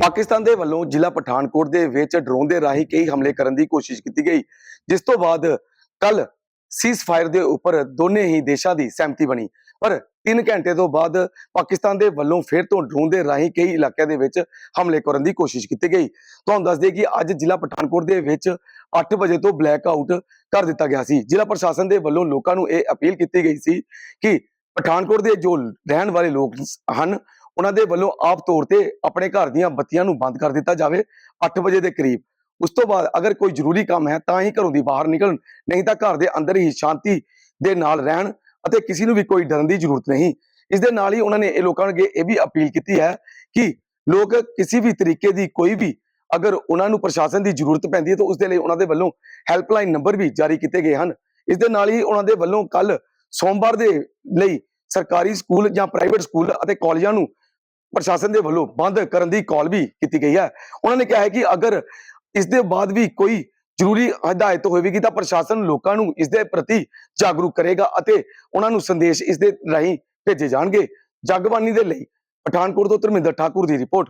ਪਾਕਿਸਤਾਨ ਦੇ ਵੱਲੋਂ ਜ਼ਿਲ੍ਹਾ ਪਠਾਨਕੋਟ ਦੇ ਵਿੱਚ ਡਰੋਨ ਦੇ ਰਾਹੀਂ ਕਈ ਹਮਲੇ ਕਰਨ ਦੀ ਕੋਸ਼ਿਸ਼ ਕੀਤੀ ਗਈ, ਜਿਸ ਤੋਂ ਬਾਅਦ ਕੱਲ ਸੀਜ਼ਫਾਇਰ ਦੇ ਉੱਪਰ ਦੋਨੇ ਹੀ ਦੇਸ਼ਾਂ ਦੀ ਸਹਿਮਤੀ ਬਣੀ। ਪਰ 3 ਘੰਟੇ ਤੋਂ ਬਾਅਦ ਪਾਕਿਸਤਾਨ ਦੇ ਵੱਲੋਂ ਫਿਰ ਤੋਂ ਡਰੋਨ ਦੇ ਰਾਹੀਂ ਕਈ ਇਲਾਕਿਆਂ ਦੇ ਵਿੱਚ ਹਮਲੇ ਕਰਨ ਦੀ ਕੋਸ਼ਿਸ਼ ਕੀਤੀ ਗਈ। ਤੁਹਾਨੂੰ ਦੱਸ ਦਈਏ ਕਿ ਅੱਜ ਜ਼ਿਲ੍ਹਾ ਪਠਾਨਕੋਟ ਦੇ ਵਿੱਚ 8 ਵਜੇ ਤੋਂ ਬਲੈਕ ਆਊਟ ਕਰ ਦਿੱਤਾ ਗਿਆ ਸੀ। ਜ਼ਿਲ੍ਹਾ ਪ੍ਰਸ਼ਾਸਨ ਦੇ ਵੱਲੋਂ ਲੋਕਾਂ ਨੂੰ ਇਹ ਅਪੀਲ ਕੀਤੀ ਗਈ ਸੀ ਕਿ ਪਠਾਨਕੋਟ ਦੇ ਜੋ ਰਹਿਣ ਵਾਲੇ ਲੋਕ ਹਨ ਉਹਨਾਂ ਦੇ ਵੱਲੋਂ ਆਪ ਤੌਰ ਤੇ ਆਪਣੇ ਘਰ ਦੀਆਂ ਬੱਤੀਆਂ ਨੂੰ ਬੰਦ ਕਰ ਦਿੱਤਾ ਜਾਵੇ 8 ਵਜੇ ਦੇ ਕਰੀਬ। ਉਸ ਤੋਂ ਬਾਅਦ ਅਗਰ ਕੋਈ ਜ਼ਰੂਰੀ ਕੰਮ ਹੈ ਤਾਂ ਹੀ ਘਰੋਂ ਦੀ ਬਾਹਰ ਨਿਕਲਣ, ਨਹੀਂ ਤਾਂ ਘਰ ਦੇ ਅੰਦਰ ਹੀ ਸ਼ਾਂਤੀ ਦੇ ਨਾਲ ਰਹਿਣ ਅਤੇ ਕਿਸੇ ਨੂੰ ਵੀ ਕੋਈ ਡਰਨ ਦੀ ਜ਼ਰੂਰਤ ਨਹੀਂ। ਇਸ ਦੇ ਨਾਲ ਹੀ ਉਹਨਾਂ ਨੇ ਇਹ ਲੋਕਾਂ ਅੱਗੇ ਇਹ ਵੀ ਅਪੀਲ ਕੀਤੀ ਹੈ ਕਿ ਲੋਕ ਕਿਸੇ ਵੀ ਤਰੀਕੇ ਦੀ ਕੋਈ ਵੀ ਅਗਰ ਉਹਨਾਂ ਨੂੰ ਪ੍ਰਸ਼ਾਸਨ ਦੀ ਜ਼ਰੂਰਤ ਪੈਂਦੀ ਹੈ ਤਾਂ ਉਸ ਦੇ ਲਈ ਉਹਨਾਂ ਦੇ ਵੱਲੋਂ ਹੈਲਪਲਾਈਨ ਨੰਬਰ ਵੀ ਜਾਰੀ ਕੀਤੇ ਗਏ ਹਨ। ਇਸ ਦੇ ਨਾਲ ਹੀ ਉਹਨਾਂ ਦੇ ਵੱਲੋਂ ਕੱਲ ਸੋਮਵਾਰ ਦੇ ਲਈ ਸਰਕਾਰੀ ਸਕੂਲ ਜਾਂ ਪ੍ਰਾਈਵੇਟ ਸਕੂਲ ਅਤੇ ਕਾਲਜਾਂ ਨੂੰ ਪ੍ਰਸ਼ਾਸਨ ਦੇ ਵੱਲੋਂ ਬੰਦ ਕਰਨ ਦੀ ਕਾਲ ਵੀ ਕੀਤੀ ਗਈ ਹੈ। ਉਹਨਾਂ ਨੇ ਕਿਹਾ ਹੈ ਕਿ ਅਗਰ ਇਸ ਦੇ ਬਾਅਦ ਵੀ ਕੋਈ ਜ਼ਰੂਰੀ ਹਦਾਇਤ ਹੋਵੇਗੀ ਤਾਂ ਪ੍ਰਸ਼ਾਸਨ ਲੋਕਾਂ ਨੂੰ ਇਸ ਦੇ ਪ੍ਰਤੀ ਜਾਗਰੂਕ ਕਰੇਗਾ ਅਤੇ ਉਹਨਾਂ ਨੂੰ ਸੰਦੇਸ਼ ਇਸ ਦੇ ਰਾਹੀਂ ਭੇਜੇ ਜਾਣਗੇ। ਜਗਬਾਨੀ ਦੇ ਲਈ ਪਠਾਨਕੋਟ ਤੋਂ ਧਰਮਿੰਦਰ ਠਾਕੁਰ ਦੀ ਰਿਪੋਰਟ।